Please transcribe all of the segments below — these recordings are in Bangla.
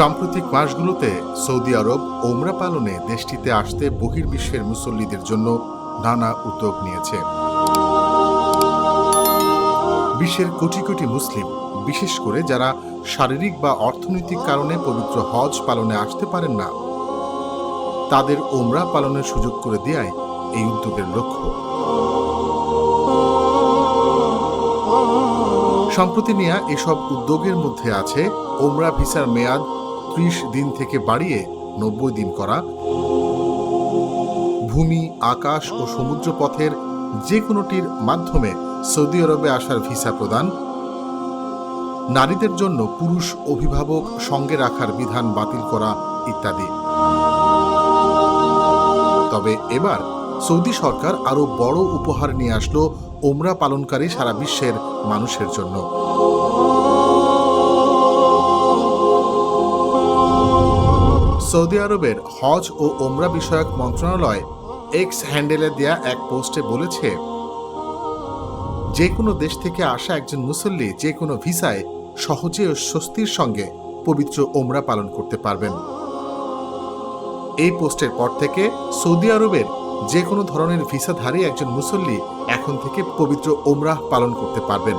সাম্প্রতিক মাসগুলোতে সৌদি আরব ওমরা পালনে দেশটিতে আসতে বহির্বিশ্বের মুসল্লিদের জন্য নানা উদ্যোগ নিয়েছে। বিশ্বের কোটি কোটি মুসলিম, বিশেষ করে যারা শারীরিক বা অর্থনৈতিক কারণে পবিত্র হজ পালনে আসতে পারেন না, তাদের ওমরা পালনের সুযোগ করে দেয়াই এই উদ্যোগের লক্ষ্য। সম্প্রতি নেয়া এসব উদ্যোগের মধ্যে আছে ওমরা ভিসার মেয়াদ ত্রিশ দিন থেকে বাড়িয়ে নব্বই দিন করা। ভূমি, আকাশ ও সমুদ্র পথের যে কোনোটির মাধ্যমে সৌদি আরবে আসার ভিসা প্রদান। নারীদের জন্য পুরুষ অভিভাবক সঙ্গে রাখার বিধান বাতিল করা ইত্যাদি। তবে এবার সৌদি সরকার আরও বড় উপহার নিয়ে আসলো ওমরা পালনকারী সারা বিশ্বের মানুষের জন্য। সৌদি আরবের হজ ও ওমরা বিষয়ক মন্ত্রণালয় এক্স হ্যান্ডেলে দেয়া এক পোস্টে বলেছে যে কোনো দেশ থেকে আসা একজন মুসল্লি যে কোনো ভিসায় সহজে ও স্বস্তির সঙ্গে পবিত্র ওমরা পালন করতে পারবেন। এই পোস্টের পর থেকে সৌদি আরবের যে কোনো ধরনের ভিসাধারী একজন মুসল্লি এখন থেকে পবিত্র ওমরাহ পালন করতে পারবেন।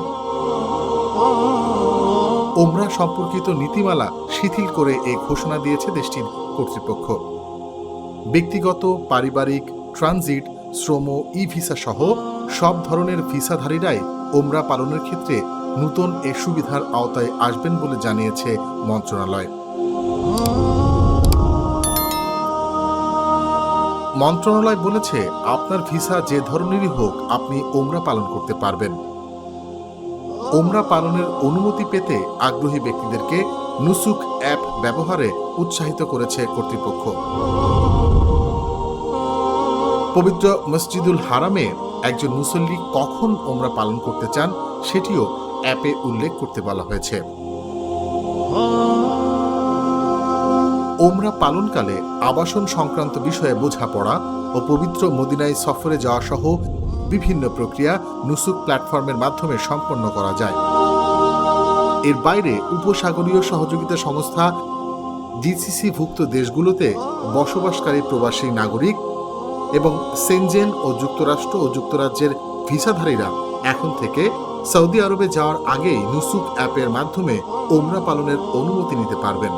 ওমরা সম্পর্কিত নীতিমালা শিথিল করে এই ঘোষণা দিয়েছে দেশটির কর্তৃপক্ষ। ব্যক্তিগত, পারিবারিক, ট্রানজিট, শ্রম ই ভিসা সহ সব ধরনের ভিসাধারীরাই ওমরা পালনের ক্ষেত্রে নতুন এ সুবিধার আওতায় আসবেন বলে জানিয়েছে মন্ত্রণালয়। মন্ত্রণালয় বলেছে, আপনার ভিসা যে ধরনেরই হোক, আপনি ওমরা পালন করতে পারবেন। ওমরা পালনের অনুমতি পেতে আগ্রহী ব্যক্তিদেরকে নুসুক অ্যাপ ব্যবহারে উৎসাহিত করেছে কর্তৃপক্ষ। পবিত্র মসজিদুল হারামে একজন মুসল্লি কখন ওমরা পালন করতে চান সেটিও অ্যাপে উল্লেখ করতে বলা হয়েছে। ওমরা পালনকালে আবাসন সংক্রান্ত বিষয়ে বোঝাপড়া ও পবিত্র মদিনায় সফরে যাওয়া সহ বিভিন্ন প্রক্রিয়া নুসুক প্ল্যাটফর্মের মাধ্যমে সম্পন্ন করা যায়। এর বাইরে উপসাগরীয় সহযোগিতা সংস্থা জিসিসিভুক্ত দেশগুলোতে বসবাসকারী প্রবাসী নাগরিক এবং সেনজেন ও যুক্তরাষ্ট্র ও যুক্তরাজ্যের ভিসাধারীরা এখন থেকে সৌদি আরবে যাওয়ার আগেই নুসুক অ্যাপের মাধ্যমে ওমরা পালনের অনুমতি নিতে পারবেন।